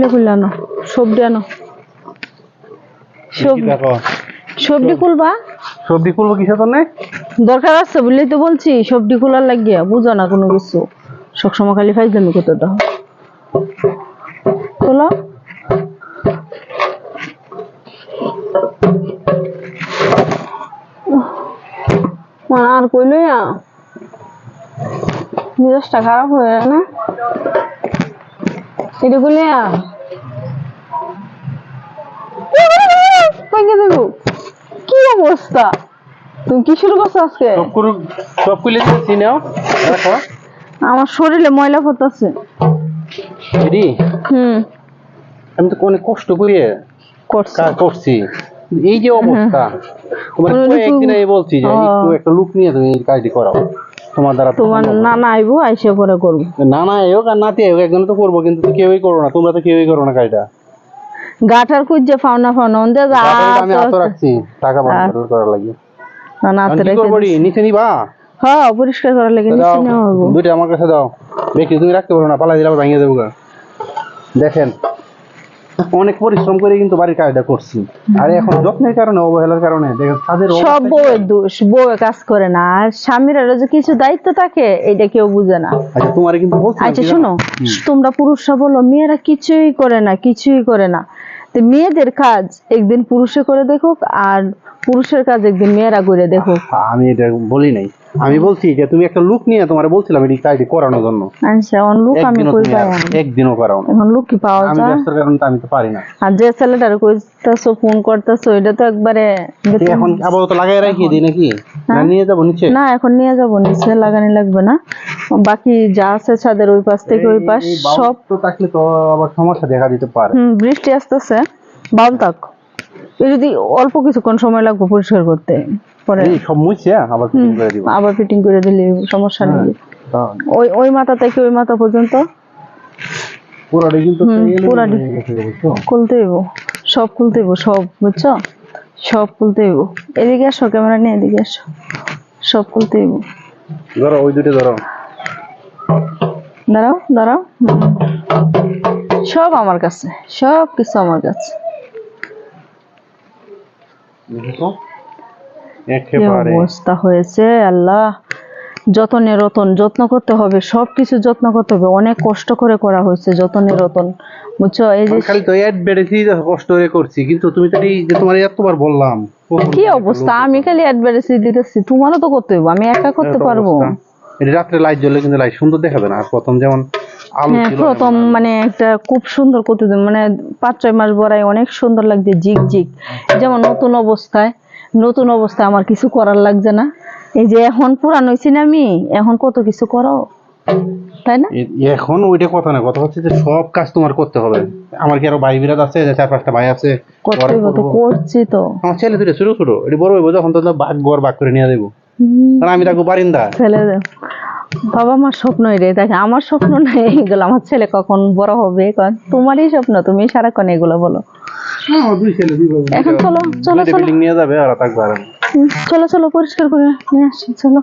খুললে খুললে আনো সবজি আনো। সবজি খুলবা? সবজি খুলবো কিসে তোর নেই দরকার আছে বললেই তো বলছি সবজি খোলার লাগিয়া বুঝো না কোনো কিছু। সবসময় খালি ফাইজলামি করতে দাও। খোলো। আর কইলো মেজাজটা খারাপ হয়ে যায় না? এটা কইলে দেবো। কি অবস্থা? তুমি কি শুরু করছ আজকে সব করু খুলে দিয়েছি নাও। দেখো আমার শরীরে ময়লা পড়তেছে। এডি? হুম। আমি তো অনেক কষ্ট করিয়ে করছে। এই যে অবস্থা। তোমার একটু- বলছি যে একটু একটা লুক নিয়ে তুমি কাজটি করো তোমার দ্বারা তোমার নানা আইবো আইসে পরে করব। না। না না আর নাতি হোক একজন তো করব কিন্তু কেউই করো না তোমরা তো কেউই করো না কাজটা গাঠার খুঁজছে ফাউনা ফাউনা ওন্দে যা আমি হাতে রাখছি টাকা আর- বন্ধ করার লাগে। না না কি নিচে নিবা? হ্যাঁ পরিষ্কার করার লেগে নিচে নেওয়া হব। দুইটা আমার কাছে দাও। দেখি তুমি রাখতে পারো না পালা দিলে আবার ভেঙে দেবো গা। দেখেন অনেক পরিশ্রম করে কিন্তু বাড়ির কাজটা করছি। আর এখন যত্নের কারণে অবহেলার কারণে দেখেন তাদের সব বউয়ের দোষ বউয়ে কাজ করে না। আর স্বামীর যে কিছু দায়িত্ব থাকে এটা কেউ বুঝে না। আচ্ছা তোমার কিন্তু আচ্ছা শোনো তোমরা পুরুষরা বলো মেয়েরা কিছুই করে না কিছুই করে না। তো মেয়েদের কাজ একদিন পুরুষে করে দেখুক আর পুরুষের কাজ একদিন মেয়েরা করে দেখুক। আমি এটা বলি নাই। আমি বলছি যে তুমি একটা লুক নিয়ে তোমার বলছিলাম এই কাজটি করানোর জন্য। আচ্ছা এখন লোক আমি কই পাই একদিনও করাও এখন লোক কি পাওয়া আমি যায়? ব্যস্তর কারণে তো আমি তো পারি না। আর যে ছেলেটার কইতাছো ফোন করতেছো এটা তো একবারে তো এখন আপাতত লাগাই রাখি দিই নাকি? না নিয়ে যাব নিচে? না এখন নিয়ে যাব নিচে লাগানি লাগবে না। বাকি যা আছে ছাদের ওই পাশ থেকে ওই পাশ সব তো থাকলে তো আবার সমস্যা দেখা দিতে পারে। হুম বৃষ্টি আসতেছে বাউল থাক যদি অল্প কিছুক্ষণ সময় লাগবে পরিষ্কার করতে পরে সব মুছে আবার ফিটিং করে দিব। আবার ফিটিং করে দিলে সমস্যা নেই। হ্যাঁ, ওই ওই মাথা থেকে ওই মাথা পর্যন্ত? কিন্তু? খুলতে হইব সব খুলতে হইব সব বুঝছ? সব খুলতে হইব। এদিকে আসো ক্যামেরা নিয়ে এদিকে আসো। সব খুলতে হইব। ধরো ওই দুটো ধরো। দাঁড়াও দাঁড়াও। সব আমার কাছে সব কিছু আমার কাছে। একেবারে। অবস্থা হয়েছে আল্লাহ। যতনে রতন যত্ন করতে হবে সব কিছু যত্ন করতে হবে। অনেক কষ্ট করে করা হয়েছে যতনে রতন বুঝছ? এই যে খালি তো অ্যাড বেড়েছি কষ্ট করে করছি কিন্তু তুমি তো এই যে তোমার এতবার বললাম। কি অবস্থা? আমি খালি অ্যাডভার্টাইজ দিতেছি। তোমারও তো করতে হবে আমি একা করতে পারব। রাত্রে লাইট জ্বললে কিন্তু লাইট সুন্দর দেখাবে না। আর প্রথম যেমন প্রথম মানে একটা খুব সুন্দর করতে মানে পাঁচ ছয় মাস বড়াই অনেক সুন্দর লাগছে জিগ জিগ যেমন নতুন অবস্থায় নতুন অবস্থায় আমার কিছু করার লাগছে না। এই যে এখন পুরান হয়েছি না আমি এখন কত কিছু করো? তাই না? এখন ওইটা কথা না কথা হচ্ছে যে সব কাজ তোমার করতে হবে। আমার কি আরও ভাই বিরাট আছে চার পাঁচটা ভাই আছে। করছি তো। আমার ছেলে দুটো ছোট ছোট এটি বড় হইব যখন তো বাঘ ঘর বাঘ করে নিয়ে দেবো কারণ আমি তাকে বারিন্দা। ছেলে বাবা মার স্বপ্ন রে দেখ আমার স্বপ্ন নাই এইগুলো আমার ছেলে কখন বড় হবে? কারণ তোমারই স্বপ্ন তুমি সারাক্ষণ এগুলো বলো। দুই ছেলে দুই বাবু এখন চলো চলো চলো। নিয়ে যাবে আর। চলো চলো পরিষ্কার করে নিয়ে আসি চলো।